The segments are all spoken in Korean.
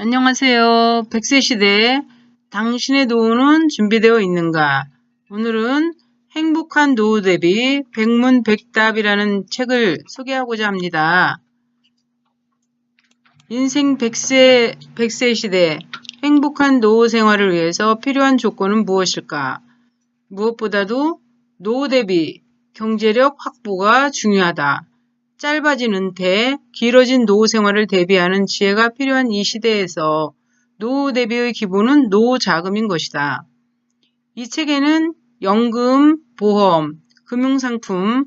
안녕하세요. 100세 시대 당신의 노후는 준비되어 있는가? 오늘은 행복한 노후 대비 백문백답이라는 책을 소개하고자 합니다. 인생 100세, 100세 시대 행복한 노후 생활을 위해서 필요한 조건은 무엇일까? 무엇보다도 노후 대비 경제력 확보가 중요하다. 짧아진 은퇴, 길어진 노후 생활을 대비하는 지혜가 필요한 이 시대에서 노후 대비의 기본은 노후 자금인 것이다. 이 책에는 연금, 보험, 금융상품,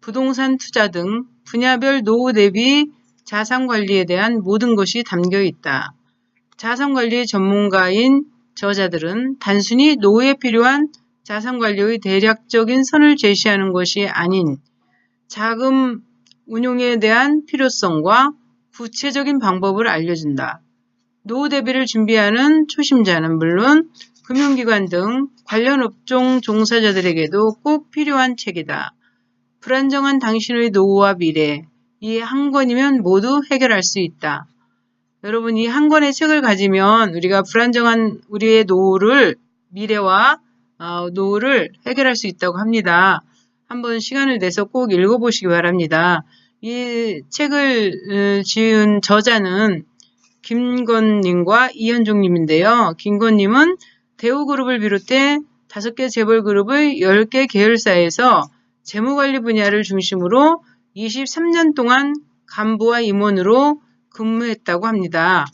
부동산 투자 등 분야별 노후 대비 자산 관리에 대한 모든 것이 담겨 있다. 자산 관리 전문가인 저자들은 단순히 노후에 필요한 자산 관리의 대략적인 선을 제시하는 것이 아닌 자금 운용에 대한 필요성과 구체적인 방법을 알려준다. 노후 대비를 준비하는 초심자는 물론 금융기관 등 관련 업종 종사자들에게도 꼭 필요한 책이다. 불안정한 당신의 노후와 미래, 이 한 권이면 모두 해결할 수 있다. 여러분, 이 한 권의 책을 가지면 우리가 불안정한 우리의 노후를, 미래와 어, 노후를 해결할 수 있다고 합니다. 한번 시간을 내서 꼭 읽어보시기 바랍니다. 이 책을 지은 저자는 김건님과 이현종님인데요. 김건님은 대우그룹을 비롯해 5개 재벌그룹의 10개 계열사에서 재무관리 분야를 중심으로 23년 동안 간부와 임원으로 근무했다고 합니다.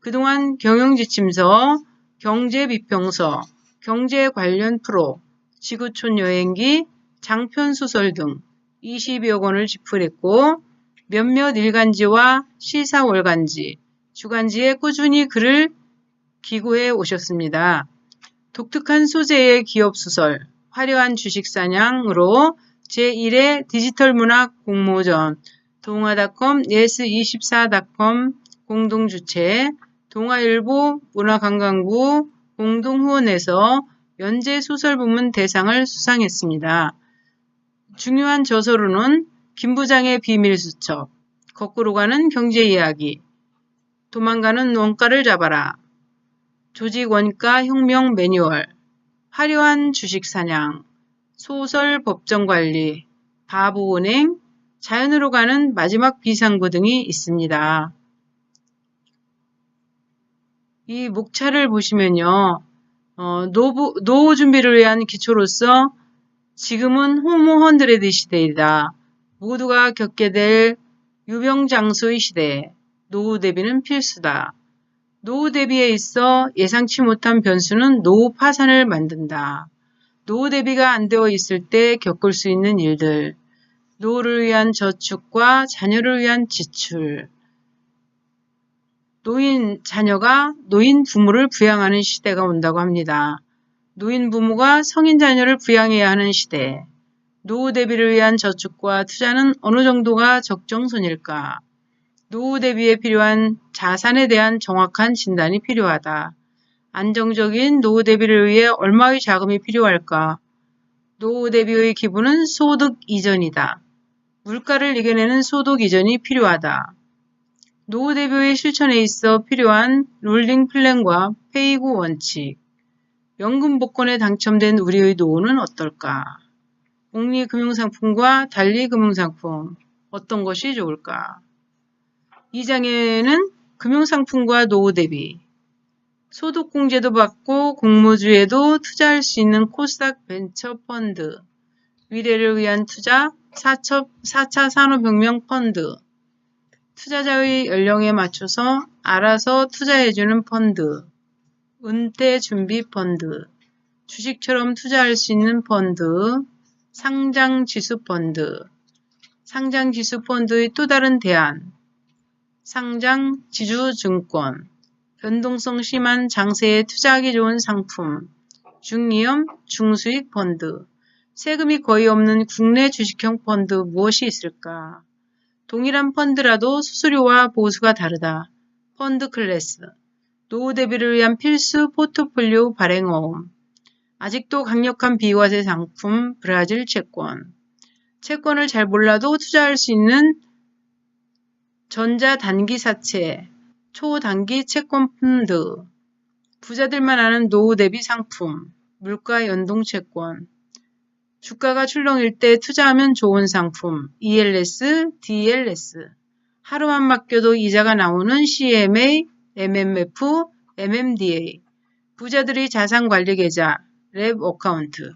그동안 경영지침서, 경제비평서, 경제 관련 프로, 지구촌 여행기, 장편소설 등 20여 권을 집필했고 몇몇 일간지와 시사월간지, 주간지에 꾸준히 글을 기고해 오셨습니다. 독특한 소재의 기업소설, 화려한 주식사냥으로 제1회 디지털 문학 공모전, 동아닷컴, 예스24닷컴 공동주최, 동아일보 문화관광부 공동후원에서 연재소설 부문 대상을 수상했습니다. 중요한 저서로는 김 부장의 비밀수첩, 거꾸로 가는 경제 이야기, 도망가는 원가를 잡아라, 조직 원가 혁명 매뉴얼, 화려한 주식 사냥, 소설 법정 관리, 바보 은행, 자연으로 가는 마지막 비상구 등이 있습니다. 이 목차를 보시면요. 어, 노후 준비를 위한 기초로서 지금은 호모 헌드레드 시대이다. 모두가 겪게 될 유병장수의 시대. 노후 대비는 필수다. 노후 대비에 있어 예상치 못한 변수는 노후 파산을 만든다. 노후 대비가 안 되어 있을 때 겪을 수 있는 일들. 노후를 위한 저축과 자녀를 위한 지출. 노인 자녀가 노인 부모를 부양하는 시대가 온다고 합니다. 노인 부모가 성인 자녀를 부양해야 하는 시대. 노후 대비를 위한 저축과 투자는 어느 정도가 적정선일까? 노후 대비에 필요한 자산에 대한 정확한 진단이 필요하다. 안정적인 노후 대비를 위해 얼마의 자금이 필요할까? 노후 대비의 기본은 소득 이전이다. 물가를 이겨내는 소득 이전이 필요하다. 노후 대비의 실천에 있어 필요한 롤링 플랜과 페이고 원칙. 연금 복권에 당첨된 우리의 노후는 어떨까? 공리금융상품과 달리 금융상품 어떤 것이 좋을까? 이 장에는 금융상품과 노후 대비, 소득공제도 받고 공모주에도 투자할 수 있는 코스닥 벤처 펀드, 미래를 위한 투자 4차, 4차 산업혁명 펀드, 투자자의 연령에 맞춰서 알아서 투자해주는 펀드, 은퇴 준비 펀드, 주식처럼 투자할 수 있는 펀드, 상장 지수 펀드, 상장 지수 펀드의 또 다른 대안, 상장 지주증권, 변동성 심한 장세에 투자하기 좋은 상품, 중위험 중수익 펀드, 세금이 거의 없는 국내 주식형 펀드 무엇이 있을까? 동일한 펀드라도 수수료와 보수가 다르다. 펀드 클래스. 노후 대비를 위한 필수 포트폴리오 발행어음, 아직도 강력한 비과세 상품 브라질 채권, 채권을 잘 몰라도 투자할 수 있는 전자 단기 사채, 초단기 채권 펀드, 부자들만 아는 노후 대비 상품, 물가 연동 채권, 주가가 출렁일 때 투자하면 좋은 상품, ELS, DLS, 하루만 맡겨도 이자가 나오는 CMA, MMF, MMDA, 부자들이 자산관리 계좌, 랩 어카운트,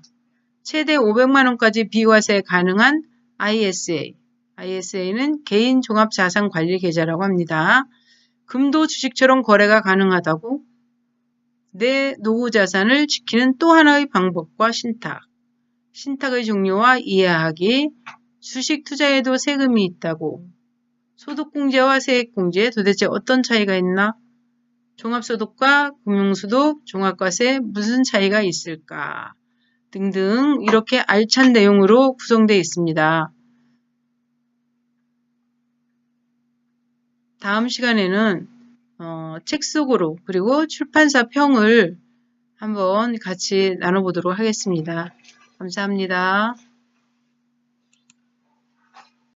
최대 500만원까지 비과세 가능한 ISA, ISA는 개인 종합 자산 관리 계좌라고 합니다. 금도 주식처럼 거래가 가능하다고 내 노후 자산을 지키는 또 하나의 방법과 신탁. 신탁의 종류와 이해하기. 주식 투자에도 세금이 있다고. 소득공제와 세액공제 도대체 어떤 차이가 있나? 종합소득과 금융소득, 종합과세 무슨 차이가 있을까? 등등 이렇게 알찬 내용으로 구성되어 있습니다. 다음 시간에는 어, 책 속으로 그리고 출판사 평을 한번 같이 나눠보도록 하겠습니다. 감사합니다.